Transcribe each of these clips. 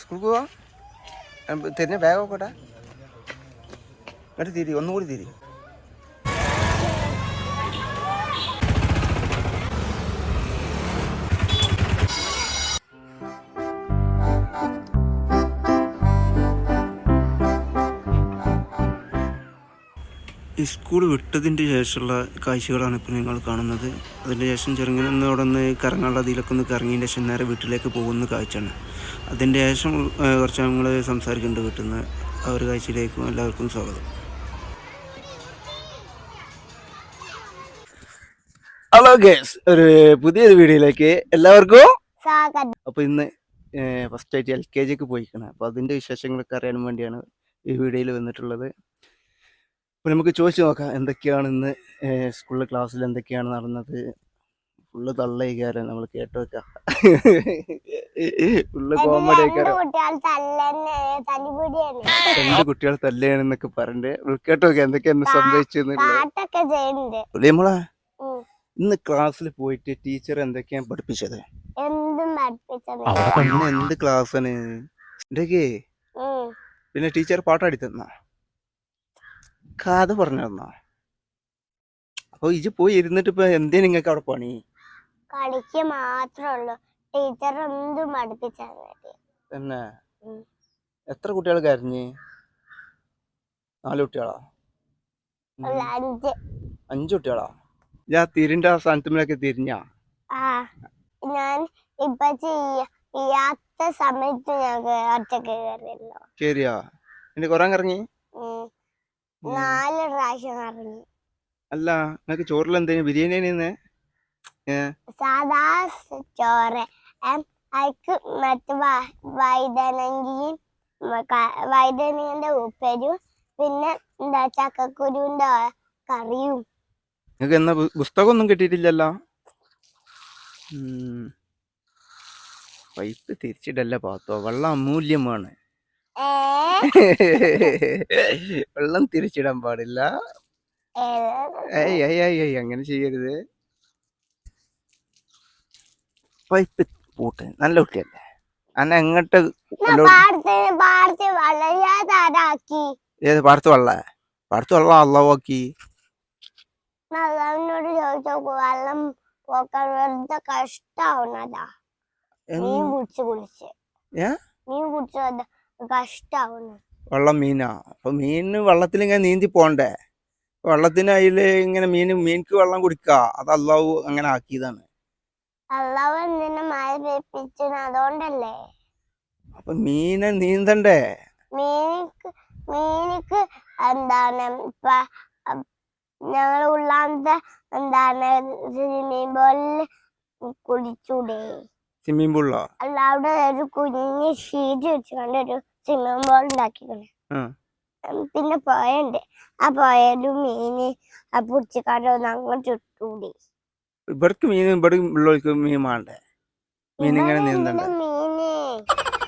സ്കൂൾക്ക് പോവാ? തിരിഞ്ഞ ബാഗ് എന്നിട്ട് തിരി ഒന്നുകൂടി തിരി. ഈ സ്കൂൾ വിട്ടതിന്റെ ശേഷമുള്ള കാഴ്ചകളാണ് ഇപ്പോൾ നിങ്ങൾ കാണുന്നത്. അതിന്റെ ശേഷം ചെറുങ്ങനെ ഒന്ന് അവിടെ നിന്ന് കറങ്ങാനുള്ള അതിലൊക്കെ ഒന്ന് കറങ്ങിയതിന്റെ ശേഷം നേരെ വീട്ടിലേക്ക് പോകുന്ന കാഴ്ചയാണ്. അതിന്റെ ശേഷം കുറച്ച് നമ്മൾ സംസാരിക്കുന്നുണ്ട് കിട്ടുന്ന ആ ഒരു കാഴ്ചയിലേക്കും എല്ലാവർക്കും സ്വാഗതം. ഹലോ ഗേസ് ഒരു പുതിയൊരു വീഡിയോയിലേക്ക് എല്ലാവർക്കും അപ്പൊ അപ്പോൾ ഇന്ന് ഫസ്റ്റ് ആയിട്ട് എൽ കെ ജിക്ക് പോയിക്കണം. അപ്പൊ അതിന്റെ വിശേഷങ്ങളൊക്കെ അറിയാൻ വേണ്ടിയാണ് ഈ വീഡിയോയിൽ വന്നിട്ടുള്ളത്. അപ്പൊ നമുക്ക് ചോദിച്ചു നോക്കാം എന്തൊക്കെയാണ് ഇന്ന് സ്കൂളിലെ ക്ലാസ്സിൽ എന്തൊക്കെയാണ് നടന്നത്? ഫുള്ള് തള്ളയിക്കാരൻ നമ്മൾ കേട്ട് വെക്കാം. ഫുള്ള് കോമഡി രണ്ട് കുട്ടികൾ തല്ലുകയാണെന്നൊക്കെ പറഞ്ഞിട്ട് കേട്ട് വെക്കാം എന്തൊക്കെയാണ് സംഭവിച്ചെന്നുള്ളത്. നമ്മളെ ഇന്ന് ക്ലാസ്സിൽ പോയിട്ട് ടീച്ചർ എന്തൊക്കെയാണ് പഠിപ്പിച്ചത്? ഇന്ന് എന്ത് ക്ലാസ്സാണ്? എന്തൊക്കെ? പിന്നെ ടീച്ചർ പാട്ടാടി തന്ന കഥ പറഞ്ഞു തന്നാ അപ്പൊ ഇജ് പോയി ഇരുന്നിട്ട് ഇപ്പൊ എന്തേ നിങ്ങൾക്ക് അവിടെ പണി? കളിക്ക് മാത്രമേ ഉള്ളൂ ടീച്ചർ എന്തും പഠിപ്പിച്ചാൽ എത്ര കുട്ടികൾ കരഞ്ഞ്? നാല് കുട്ടികളാ. അഞ്ച്. അഞ്ചു കുട്ടികളാ? ഞാൻ തിരിന്റെ അവസാനത്തിലൊക്കെ തിരിഞ്ഞാ? ഞാൻ ഇപ്പൊ ചെയ്യ. ചെയ്യാത്ത സമയത്ത് ഞാൻ ഒറ്റയ്ക്ക് കയറിയല്ലോ ശരിയാ. എന്റെ കൊറേ കറങ്ങി. നാല് പ്രാവശ്യം കറങ്ങി അല്ല നിനക്ക് ചോറിൽ എന്തേലും ബിരിയാണി നിന്ന് സാധാ സ് ചോറ് അയക്ക് മറ്റേ വ- വൈതനങ്ങയും മ- വൈതനങ്ങന്റെ ഉപ്പേരും പിന്നെ എന്താ ചക്കക്കുരുവിന്റെ കറിയും. നിങ്ങൾക്ക് എന്നാ പുസ്തകമൊന്നും കിട്ടിയിട്ടില്ലല്ലോ? പൈപ്പ് തിരിച്ചിട്ടല്ല പാത്തോ. വെള്ളം അമൂല്യമാണ്. വെള്ളം തിരിച്ചിടാൻ പാടില്ല. ഏയ് ഏയ് ഏയ് അങ്ങനെ ചെയ്യരുത്. പൈപ്പ് പൂട്ട് നല്ല കുട്ടിയല്ലേ? അന്നെ എങ്ങോട്ട് ഏത് പാടത്ത് വെള്ള? പാടത്ത് വെള്ളം അള്ളവാക്കി നല്ലവനോട് വെള്ളം പോക്കാൻ വെറുതെ കഷ്ടാവുന്നതാ. മീൻ കുടിച്ച് കുളിച്ച്. ഏ? മീൻ കുടിച്ചത് കഷ്ടാവുന്ന. വെള്ളം മീനാ. അപ്പൊ മീനിന് വെള്ളത്തിൽ ഇങ്ങനെ നീന്തി പോണ്ടേ? വെള്ളത്തിന് അതിൽ ഇങ്ങനെ മീൻ മീൻക്ക് വെള്ളം കുടിക്കുക അത് അള്ളാഹു അങ്ങനെ ആക്കിയതാണ്. അള്ളാവ് എന്തിനാ മഴ പെയ്പ്പിച്ചത് അതുകൊണ്ടല്ലേ? അപ്പൊ മീനെ നീന്തണ്ടേ? മീനിക്ക് മീനിക്ക് എന്താണ് ഇപ്പൊ ഞങ്ങൾ ഉള്ളാന്ത എന്താണ് സ്വിമ്മിംഗ് പൂളിൽ കുളിച്ചൂടെ. സ്വിമ്മിംഗ് പൂളിലോ? അല്ല അവിടെ ഒരു കുഞ്ഞ് ഷീറ്റ് വെച്ചുകൊണ്ട് ഒരു സ്വിമ്മിംഗ് പൂൾ ഉണ്ടാക്കിക്കണേ. പിന്നെ പുഴയുണ്ട്. ആ പുഴയിലും മീന് ആ പുടിച്ചക്കാരോ അങ്ങോട്ട് ചുട്ടൂടി ഇവിടക്ക് മീൻ ഇവിടെ ഉള്ളവർക്ക് മീൻ വേണ്ടേ? മീൻ ഇങ്ങനെ നീന്തണ്ടേ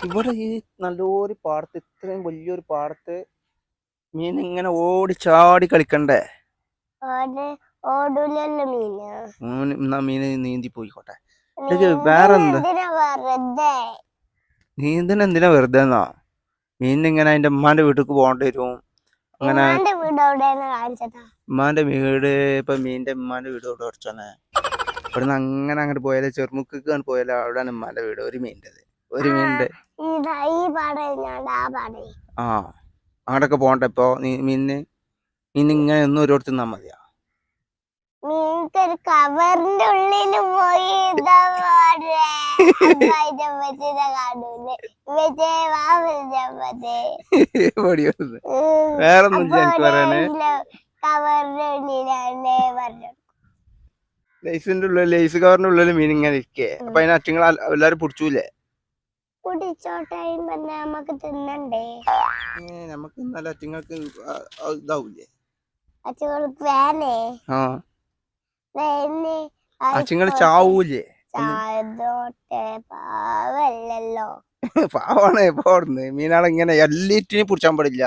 ഇവിടെ ഈ നല്ലൊരു പാടത്ത് ഇത്രയും വലിയൊരു പാടത്ത് മീൻ ഇങ്ങനെ ഓടി ചാടി കളിക്കണ്ടേ? മീന്. മോന് എന്നാ മീന് നീന്തി പോയിക്കോട്ടെ വേറെന്താ? നീന്തന നീന്തണ എന്തിനാ വെറുതെ എന്നാ? മീൻ ഇങ്ങനെ അതിന്റെ ഉമ്മാന്റെ വീട്ടിൽ പോകേണ്ടി വരും. അങ്ങനെ ഉമ്മാന്റെ വീട് ഇപ്പൊ മീന്റെ ഉമ്മാന്റെ വീട് ഇവിടെ കുറച്ചാണ് ഇവിടുന്ന് അങ്ങനെ അങ്ങോട്ട് പോയാലേ ചെറുമുക്ക് പോയാലേ അവിടെയാണ് മല വീട് ഒരു മീനിന്റെത് ഒരു മീനിന്റെ ആ അങ്ങോട്ടൊക്കെ പോകണ്ട ഇപ്പൊ? നീ- മീനിന് മീൻ ഇങ്ങനെ ഒന്നും ഓരോരുത്തർ നിന്നാ മതിയാ? കവറിന്റെ ഉള്ളിൽ പോയി വേറൊന്നും പറയാന്. കവറിന്റെ ഉള്ളിലാണ് പറഞ്ഞു ലൈസിന്റെ ഉള്ളിൽ ലേസ് കവറിന്റെ ഉള്ളിൽ മീൻ ഇങ്ങനെ ഇരിക്കേ. അപ്പൊ അതിന് അറ്റങ്ങൾ എല്ലാരും പിടിച്ചൂലേ? കുടിച്ചോട്ടെ പിന്നെ നമുക്ക് തിന്നണ്ടേ? ഏ, നമുക്ക് നല്ല അറ്റങ്ങൾക്ക് ഇതാവൂലേ? അച്ഛങ്ങൾക്ക് വേനേ ആ. വേനെ അറ്റങ്ങൾ ചാവൂലേ? ചായതോട്ടെ പാവല്ലല്ലോ. പാവാണ് ഇപ്പൊ അവിടുന്ന്. മീനാളെ ഇങ്ങനെ എല്ലാറ്റിനും പിടിച്ചാൻ പാടില്ല.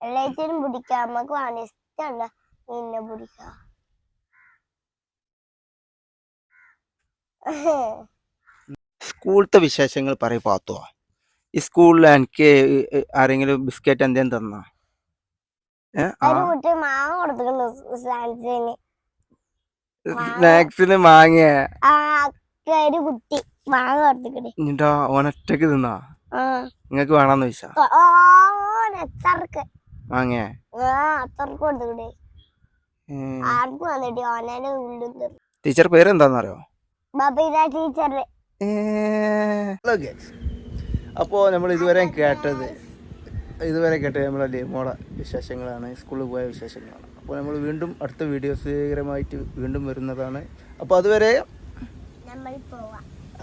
എല്ലാറ്റിനും പിടിക്കാം. നമുക്ക് ഇഷ്ടമല്ല മീനിനെ പിടിക്കാം. സ്കൂളത്തെ വിശേഷങ്ങൾ പറയും പാത്തോ? ഈ സ്കൂളിൽ എനിക്ക് ആരെങ്കിലും ബിസ്ക്കറ്റ് എന്തേലും തന്നാ? മാങ്ങ സ്നാക്സിന് ആ ഒരു കുട്ടി മാങ്ങ കൊടുത്തിക്കണേ. എന്നിട്ടാ ഓനൊറ്റക്ക് തിന്നാ? നിങ്ങക്ക് വേണമെന്ന് ചോദിച്ചാ ടീച്ചർ പേര് വാങ്ങിയ ടീച്ചർ അപ്പോൾ നമ്മൾ ഇതുവരെ കേട്ടത് ഇതുവരെ കേട്ടത് നമ്മളെ ലിമോളെ വിശേഷങ്ങളാണ് സ്കൂളിൽ പോയ വിശേഷങ്ങളാണ്. അപ്പോൾ നമ്മൾ വീണ്ടും അടുത്ത വീഡിയോസുകരമായിട്ട് വീണ്ടും വരുന്നതാണ്. അപ്പോൾ അതുവരെ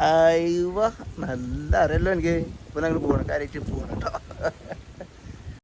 അയ്യോ നല്ല അറിയല്ലോ എനിക്ക്. ഇപ്പൊ ഞങ്ങൾ പോകണം കാര്യമായിട്ട് പോകണം കേട്ടോ